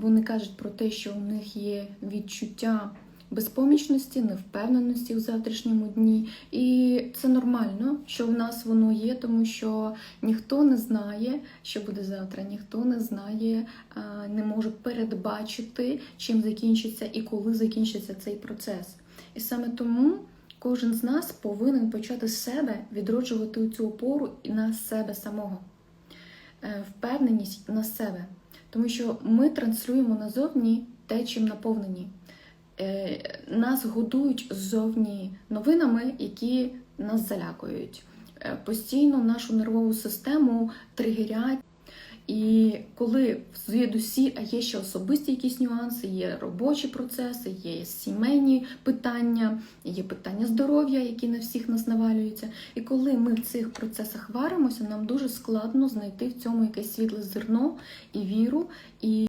вони кажуть про те, що у них є відчуття безпомічності, невпевненості в завтрашньому дні. І це нормально, що в нас воно є, тому що ніхто не знає, що буде завтра, ніхто не знає, не може передбачити, чим закінчиться і коли закінчиться цей процес. І саме тому кожен з нас повинен почати з себе відроджувати цю опору і на себе самого, Е, впевненість на себе. Тому що ми транслюємо назовні те, чим наповнені. Е, Нас годують ззовні новинами, які нас залякують. Е, Постійно нашу нервову систему тригерять. І коли звідусі, а є ще особисті якісь нюанси, є робочі процеси, є сімейні питання, є питання здоров'я, які на всіх нас навалюються. І коли ми в цих процесах варимося, нам дуже складно знайти в цьому якесь світле зерно і віру. І